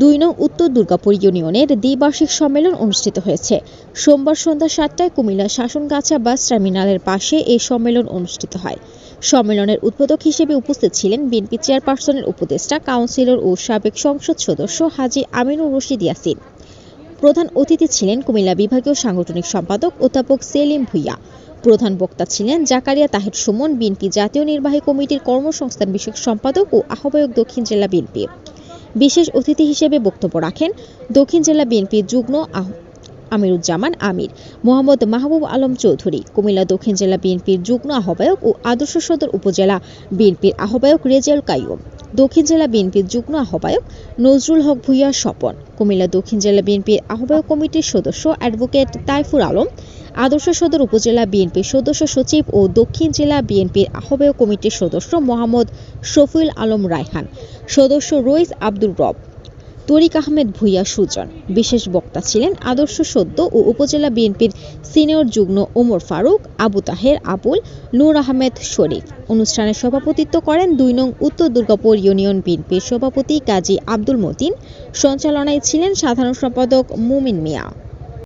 দুই নং উত্তর দুর্গাপুর ইউনিয়নের দ্বিবার্ষিক সম্মেলন অনুষ্ঠিত হয়েছে। সোমবার সন্ধ্যা সাতটায় কুমিল্লা শাসনগাছা বাস টার্মিনালের পাশে এই সম্মেলন অনুষ্ঠিত হয়। সম্মেলনের উদ্বোধক হিসেবে উপস্থিত ছিলেন বিএনপি চেয়ারপারসনের উপদেষ্টা, কাউন্সিলর ও সাবেক সংসদ সদস্য হাজী আমিনুর রশিদ ইয়াসিন। প্রধান অতিথি ছিলেন কুমিল্লা বিভাগীয় সাংগঠনিক সম্পাদক অধ্যাপক সেলিম ভুইয়া। প্রধান বক্তা ছিলেন জাকারিয়া তাহের সুমন, বিএনপি জাতীয় নির্বাহী কমিটির কর্মসংস্থান বিষয়ক সম্পাদক ও আহ্বায়ক দক্ষিণ জেলা বিএনপি। বিশেষ অতিথি হিসেবে বক্তব্য রাখেন দক্ষিণ জেলা বিএনপির যুগ্ম আমিরুজ্জামান আমির, মোহাম্মদ মাহবুব আলম চৌধুরী, কুমিল্লা দক্ষিণ জেলা বিএনপির যুগ্ম আহ্বায়ক ও আদর্শ সদর উপজেলা বিএনপির আহ্বায়ক রেজাউল কাইয়ুম, দক্ষিণ জেলা বিএনপির যুগ্ম আহ্বায়ক নজরুল হক ভূঁইয়া স্বপন, কুমিল্লা দক্ষিণ জেলা বিএনপির আহ্বায়ক কমিটির সদস্য অ্যাডভোকেট তাইফুর আলম আদর্শ সদর উপজেলা বিএনপির সদস্য সচিব ও দক্ষিণ জেলা বিএনপির আহ্বায়ক কমিটির সদস্য মোহাম্মদ শফিউল আলম রায়হান, সদস্য রইস আব্দুর রব, তরিক আহমেদ ভূঁইয়া সুজন। বিশেষ বক্তা ছিলেন আদর্শ সদ্য ও উপজেলা বিএনপির সিনিয়র যুগ্ম ওমর ফারুক, আবু তাহের, আবুল, নূর আহমেদ শরীফ। অনুষ্ঠানে সভাপতিত্ব করেন দুই নং উত্তর দুর্গাপুর ইউনিয়ন বিএনপির সভাপতি কাজী আব্দুল মতিন। সঞ্চালনায় ছিলেন সাধারণ সম্পাদক মুমিন মিয়া।